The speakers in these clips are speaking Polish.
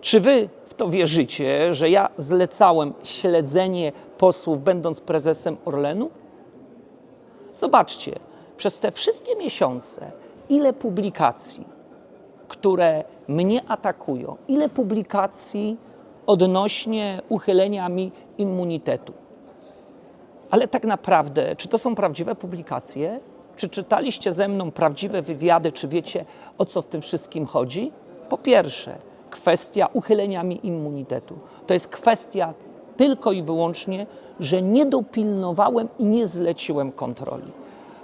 Czy wy w to wierzycie, że ja zlecałem śledzenie posłów, będąc prezesem Orlenu? Zobaczcie, przez te wszystkie miesiące, ile publikacji, które mnie atakują, ile publikacji odnośnie uchylenia mi immunitetu. Ale tak naprawdę, czy to są prawdziwe publikacje? Czy czytaliście ze mną prawdziwe wywiady? Czy wiecie, o co w tym wszystkim chodzi? Po pierwsze, kwestia uchylenia mi immunitetu. To jest kwestia tylko i wyłącznie, że nie dopilnowałem i nie zleciłem kontroli.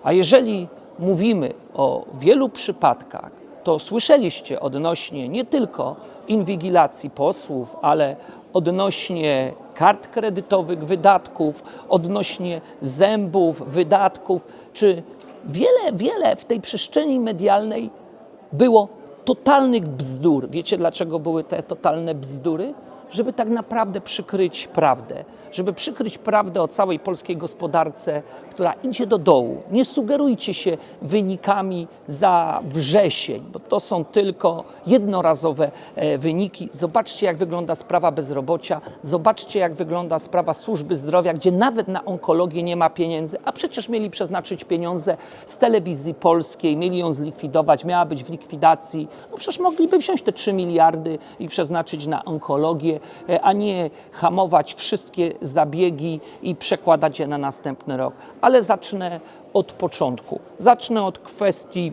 A jeżeli mówimy o wielu przypadkach, to słyszeliście odnośnie nie tylko inwigilacji posłów, ale odnośnie kart kredytowych, wydatków, odnośnie zębów, wydatków, czy wiele, wiele w tej przestrzeni medialnej było totalnych bzdur. Wiecie dlaczego były te totalne bzdury? Żeby tak naprawdę przykryć prawdę, żeby przykryć prawdę o całej polskiej gospodarce, która idzie do dołu. Nie sugerujcie się wynikami za wrzesień, bo to są tylko jednorazowe e, wyniki. Zobaczcie, jak wygląda sprawa bezrobocia, zobaczcie, jak wygląda sprawa służby zdrowia, gdzie nawet na onkologię nie ma pieniędzy, a przecież mieli przeznaczyć pieniądze z telewizji polskiej, mieli ją zlikwidować, miała być w likwidacji. No przecież mogliby wziąć te 3 miliardy i przeznaczyć na onkologię, e, a nie hamować wszystkie zabiegi i przekładać je na następny rok. Ale zacznę od początku. Zacznę od kwestii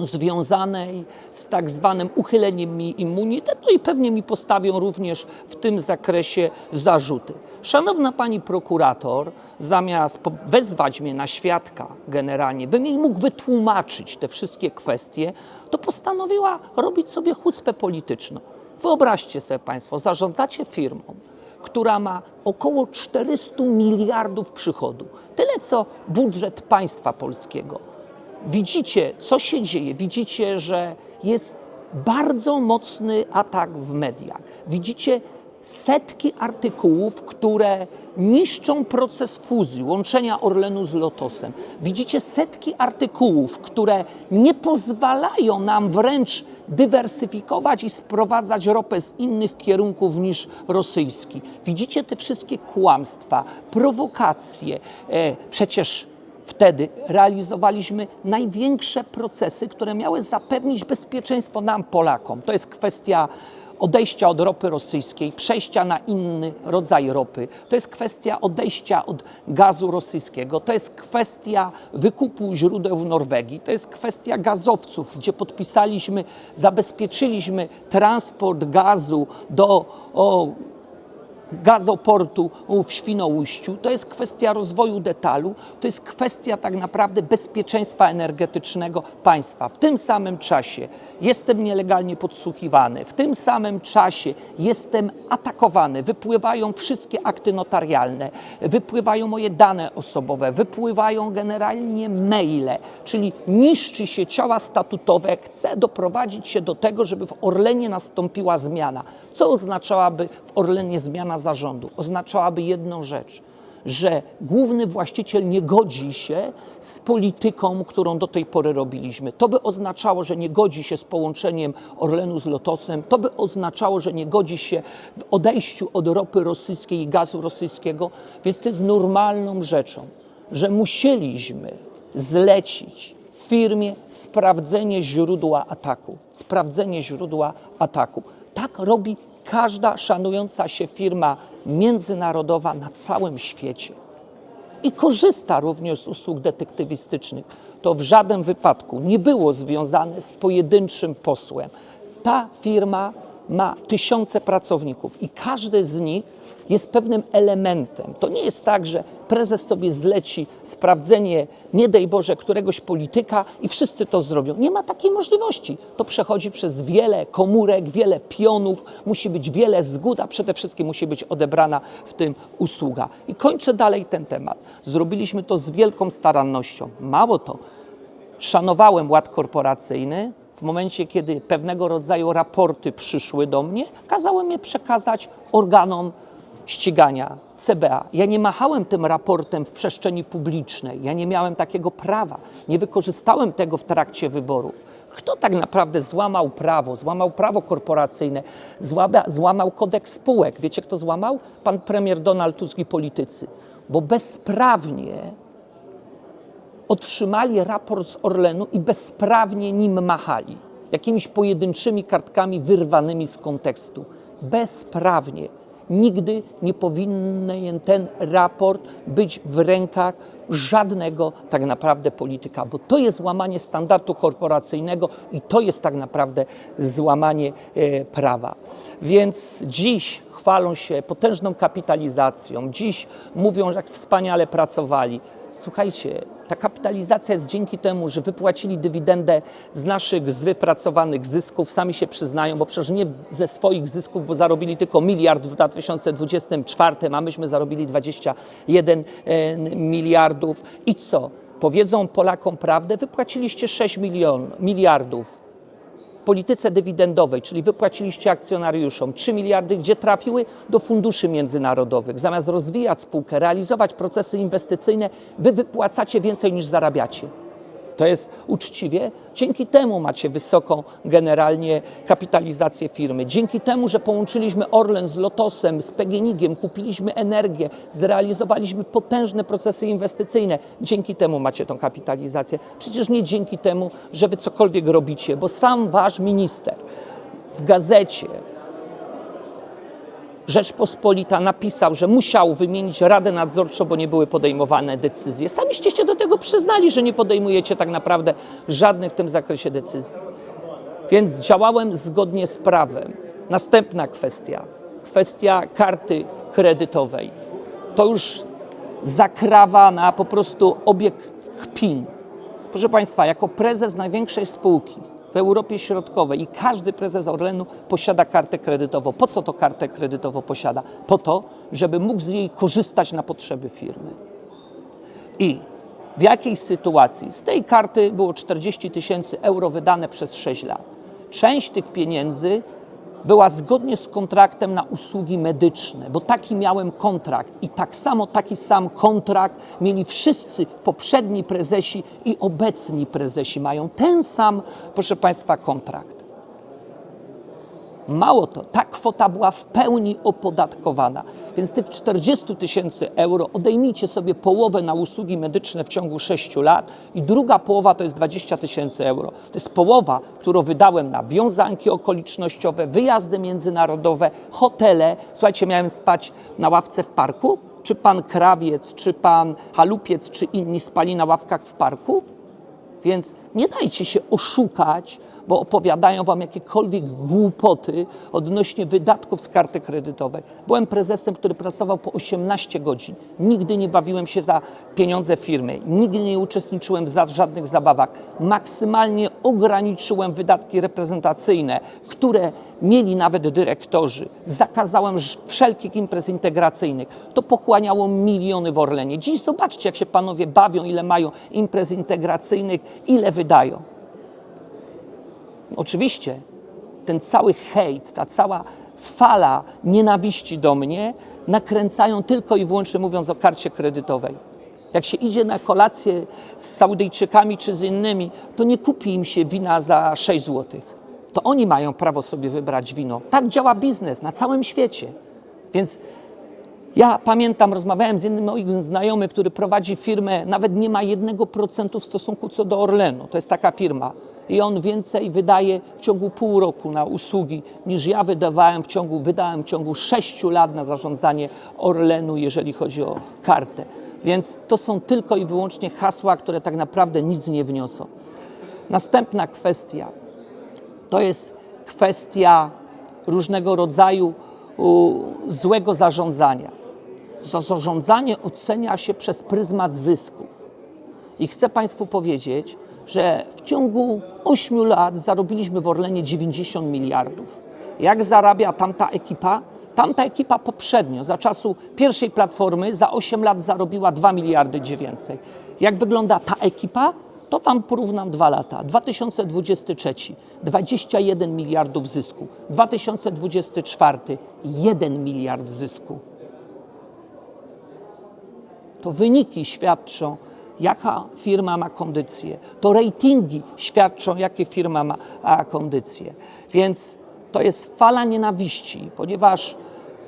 związanej z tak zwanym uchyleniem mi immunitetu i pewnie mi postawią również w tym zakresie zarzuty. Szanowna pani prokurator, zamiast wezwać mnie na świadka generalnie, by mi mógł wytłumaczyć te wszystkie kwestie, to postanowiła robić sobie chucpę polityczną. Wyobraźcie sobie państwo, zarządzacie firmą, która ma około 400 miliardów przychodu. Tyle co budżet państwa polskiego widzicie, co się dzieje, widzicie, że jest bardzo mocny atak w mediach. Widzicie setki artykułów, które niszczą proces fuzji, łączenia Orlenu z Lotosem. Widzicie setki artykułów, które nie pozwalają nam wręcz dywersyfikować i sprowadzać ropę z innych kierunków niż rosyjski. Widzicie te wszystkie kłamstwa, prowokacje. E, przecież Wtedy realizowaliśmy największe procesy, które miały zapewnić bezpieczeństwo nam, Polakom. To jest kwestia odejścia od ropy rosyjskiej, przejścia na inny rodzaj ropy. To jest kwestia odejścia od gazu rosyjskiego. To jest kwestia wykupu źródeł w Norwegii. To jest kwestia gazowców, gdzie podpisaliśmy, zabezpieczyliśmy transport gazu do o, gazoportu w Świnoujściu, to jest kwestia rozwoju detalu, to jest kwestia tak naprawdę bezpieczeństwa energetycznego państwa. W tym samym czasie jestem nielegalnie podsłuchiwany, w tym samym czasie jestem atakowany, wypływają wszystkie akty notarialne, wypływają moje dane osobowe, wypływają generalnie maile, czyli niszczy się ciała statutowe, chce doprowadzić się do tego, żeby w Orlenie nastąpiła zmiana. Co oznaczałaby w Orlenie zmiana zarządu? Oznaczałaby jedną rzecz, że główny właściciel nie godzi się z polityką, którą do tej pory robiliśmy. To by oznaczało, że nie godzi się z połączeniem Orlenu z Lotosem, to by oznaczało, że nie godzi się w odejściu od ropy rosyjskiej i gazu rosyjskiego, więc to jest normalną rzeczą, że musieliśmy zlecić firmie sprawdzenie źródła ataku. Sprawdzenie źródła ataku. Tak robi każda szanująca się firma międzynarodowa na całym świecie. I korzysta również z usług detektywistycznych. To w żadnym wypadku nie było związane z pojedynczym posłem. Ta firma ma tysiące pracowników i każdy z nich jest pewnym elementem. To nie jest tak, że prezes sobie zleci sprawdzenie, nie daj Boże, któregoś polityka i wszyscy to zrobią. Nie ma takiej możliwości. To przechodzi przez wiele komórek, wiele pionów, musi być wiele zgód, a przede wszystkim musi być odebrana w tym usługa. I kończę dalej ten temat. Zrobiliśmy to z wielką starannością. Mało to, szanowałem ład korporacyjny. W momencie, kiedy pewnego rodzaju raporty przyszły do mnie, kazałem je przekazać organom ścigania CBA. Ja nie machałem tym raportem w przestrzeni publicznej, ja nie miałem takiego prawa, nie wykorzystałem tego w trakcie wyborów. Kto tak naprawdę złamał prawo, złamał prawo korporacyjne, złama, złamał kodeks spółek? Wiecie, kto złamał? Pan premier Donald Tusk i politycy. Bo bezprawnie otrzymali raport z Orlenu i bezprawnie nim machali. Jakimiś pojedynczymi kartkami wyrwanymi z kontekstu. Bezprawnie. Nigdy nie powinien ten raport być w rękach żadnego tak naprawdę polityka, bo to jest złamanie standardu korporacyjnego i to jest tak naprawdę złamanie e, prawa. Więc dziś chwalą się potężną kapitalizacją, dziś mówią, jak wspaniale pracowali. Słuchajcie, ta kapitalizacja jest dzięki temu, że wypłacili dywidendę z naszych z wypracowanych zysków, sami się przyznają, bo przecież nie ze swoich zysków, bo zarobili tylko miliard w 2024, a myśmy zarobili 21 e, miliardów. I co? Powiedzą Polakom prawdę, wypłaciliście 6 milion, miliardów polityce dywidendowej, czyli wypłaciliście akcjonariuszom 3 miliardy, gdzie trafiły do funduszy międzynarodowych. Zamiast rozwijać spółkę, realizować procesy inwestycyjne, wy wypłacacie więcej niż zarabiacie. To jest uczciwie. Dzięki temu macie wysoką generalnie kapitalizację firmy. Dzięki temu, że połączyliśmy Orlen z Lotosem, z PGNiG-iem, kupiliśmy energię, zrealizowaliśmy potężne procesy inwestycyjne. Dzięki temu macie tą kapitalizację. Przecież nie dzięki temu, że wy cokolwiek robicie, bo sam wasz minister w gazecie Rzeczpospolita napisał, że musiał wymienić Radę Nadzorczą, bo nie były podejmowane decyzje. Samiście się do tego przyznali, że nie podejmujecie tak naprawdę żadnych w tym zakresie decyzji. Więc działałem zgodnie z prawem. Następna kwestia, kwestia karty kredytowej. To już zakrawa na po prostu obieg kpin. Proszę Państwa, jako prezes największej spółki w Europie Środkowej i każdy prezes Orlenu posiada kartę kredytową. Po co to kartę kredytową posiada? Po to, żeby mógł z niej korzystać na potrzeby firmy. I w jakiej sytuacji? Z tej karty było 40 tysięcy euro wydane przez 6 lat. Część tych pieniędzy była zgodnie z kontraktem na usługi medyczne, bo taki miałem kontrakt i tak samo taki sam kontrakt mieli wszyscy poprzedni prezesi i obecni prezesi. Mają ten sam, proszę Państwa, kontrakt. Mało to, ta kwota była w pełni opodatkowana, więc tych 40 tysięcy euro odejmijcie sobie połowę na usługi medyczne w ciągu 6 lat i druga połowa to jest 20 tysięcy euro. To jest połowa, którą wydałem na wiązanki okolicznościowe, wyjazdy międzynarodowe, hotele. Słuchajcie, miałem spać na ławce w parku? Czy pan Krawiec, czy pan Halupiec, czy inni spali na ławkach w parku? Więc nie dajcie się oszukać, bo opowiadają wam jakiekolwiek głupoty odnośnie wydatków z karty kredytowej. Byłem prezesem, który pracował po 18 godzin. Nigdy nie bawiłem się za pieniądze firmy, nigdy nie uczestniczyłem w żadnych zabawach. Maksymalnie ograniczyłem wydatki reprezentacyjne, które mieli nawet dyrektorzy. Zakazałem wszelkich imprez integracyjnych. To pochłaniało miliony w Orlenie. Dziś zobaczcie, jak się panowie bawią, ile mają imprez integracyjnych, ile wydają. Oczywiście ten cały hejt, ta cała fala nienawiści do mnie nakręcają tylko i wyłącznie mówiąc o karcie kredytowej. Jak się idzie na kolację z Saudyjczykami czy z innymi, to nie kupi im się wina za 6 zł. To oni mają prawo sobie wybrać wino. Tak działa biznes na całym świecie. Więc ja pamiętam, rozmawiałem z jednym moim znajomym, który prowadzi firmę, nawet nie ma 1% w stosunku co do Orlenu. To jest taka firma. I on więcej wydaje w ciągu pół roku na usługi, niż ja wydawałem w ciągu, wydałem w ciągu 6 lat na zarządzanie Orlenu, jeżeli chodzi o kartę. Więc to są tylko i wyłącznie hasła, które tak naprawdę nic nie wniosą. Następna kwestia to jest kwestia różnego rodzaju złego zarządzania. Za zarządzanie ocenia się przez pryzmat zysku. I chcę Państwu powiedzieć, że w ciągu 8 lat zarobiliśmy w Orlenie 90 miliardów. Jak zarabia tamta ekipa? Tamta ekipa poprzednio, za czasu pierwszej platformy, za 8 lat zarobiła 2 miliardy gdzie więcej. Jak wygląda ta ekipa? To Wam porównam dwa lata. 2023 21 miliardów zysku, 2024 1 miliard zysku. To wyniki świadczą jaka firma ma kondycję. To ratingi świadczą, jakie firma ma kondycję. Więc to jest fala nienawiści, ponieważ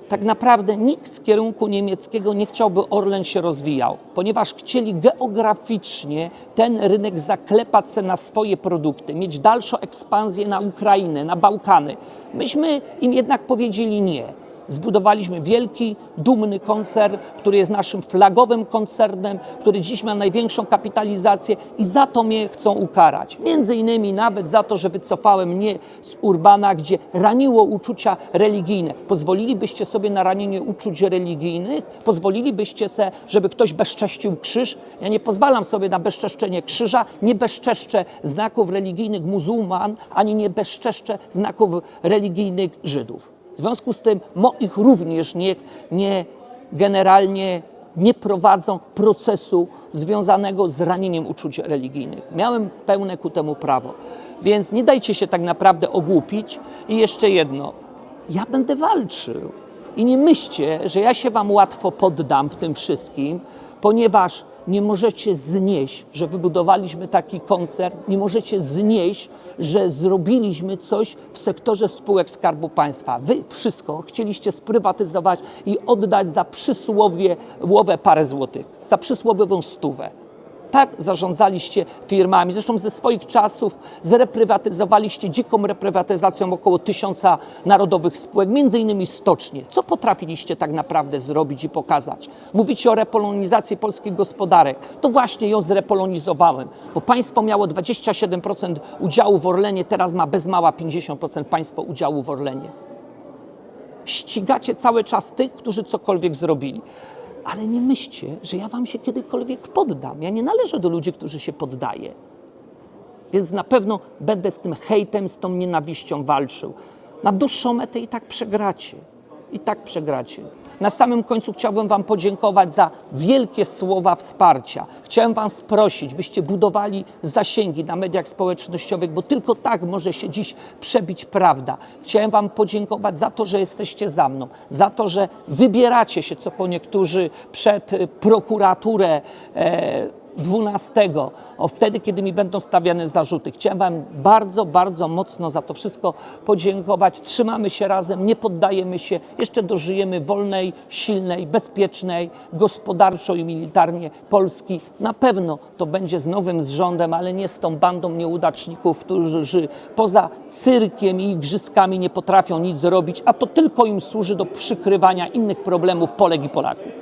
tak naprawdę nikt z kierunku niemieckiego nie chciałby Orlen się rozwijał, ponieważ chcieli geograficznie ten rynek zaklepać na swoje produkty, mieć dalszą ekspansję na Ukrainę, na Bałkany. Myśmy im jednak powiedzieli nie. Zbudowaliśmy wielki, dumny koncern, który jest naszym flagowym koncernem, który dziś ma największą kapitalizację i za to mnie chcą ukarać. Między innymi nawet za to, że wycofałem mnie z Urbana, gdzie raniło uczucia religijne. Pozwolilibyście sobie na ranienie uczuć religijnych? Pozwolilibyście sobie, żeby ktoś bezcześcił krzyż? Ja nie pozwalam sobie na bezczeszczenie krzyża, nie bezczeszczę znaków religijnych muzułman, ani nie bezczeszczę znaków religijnych Żydów. W związku z tym moich również nie, nie generalnie nie prowadzą procesu związanego z ranieniem uczuć religijnych. Miałem pełne ku temu prawo. Więc nie dajcie się tak naprawdę ogłupić. I jeszcze jedno. Ja będę walczył. I nie myślcie, że ja się wam łatwo poddam w tym wszystkim, ponieważ nie możecie znieść, że wybudowaliśmy taki koncern, nie możecie znieść, że zrobiliśmy coś w sektorze spółek Skarbu Państwa. Wy wszystko chcieliście sprywatyzować i oddać za przysłowie łowe parę złotych, za przysłowiową stówę. Tak zarządzaliście firmami. Zresztą ze swoich czasów zreprywatyzowaliście dziką reprywatyzacją około tysiąca narodowych spółek, między innymi stocznie. Co potrafiliście tak naprawdę zrobić i pokazać? Mówicie o repolonizacji polskich gospodarek. To właśnie ją zrepolonizowałem, bo państwo miało 27% udziału w Orlenie, teraz ma bez mała 50% państwo udziału w Orlenie. Ścigacie cały czas tych, którzy cokolwiek zrobili. Ale nie myślcie, że ja wam się kiedykolwiek poddam. Ja nie należę do ludzi, którzy się poddaje. Więc na pewno będę z tym hejtem, z tą nienawiścią walczył. Na dłuższą metę i tak przegracie. I tak przegracie. Na samym końcu chciałbym Wam podziękować za wielkie słowa wsparcia. Chciałem Wam sprosić, byście budowali zasięgi na mediach społecznościowych, bo tylko tak może się dziś przebić prawda. Chciałem Wam podziękować za to, że jesteście za mną, za to, że wybieracie się, co po niektórzy, przed prokuraturę. E, 12, o wtedy, kiedy mi będą stawiane zarzuty. Chciałem Wam bardzo, bardzo mocno za to wszystko podziękować. Trzymamy się razem, nie poddajemy się, jeszcze dożyjemy wolnej, silnej, bezpiecznej, gospodarczo i militarnie Polski. Na pewno to będzie z nowym rządem, ale nie z tą bandą nieudaczników, którzy poza cyrkiem i igrzyskami nie potrafią nic zrobić, a to tylko im służy do przykrywania innych problemów Polek i Polaków.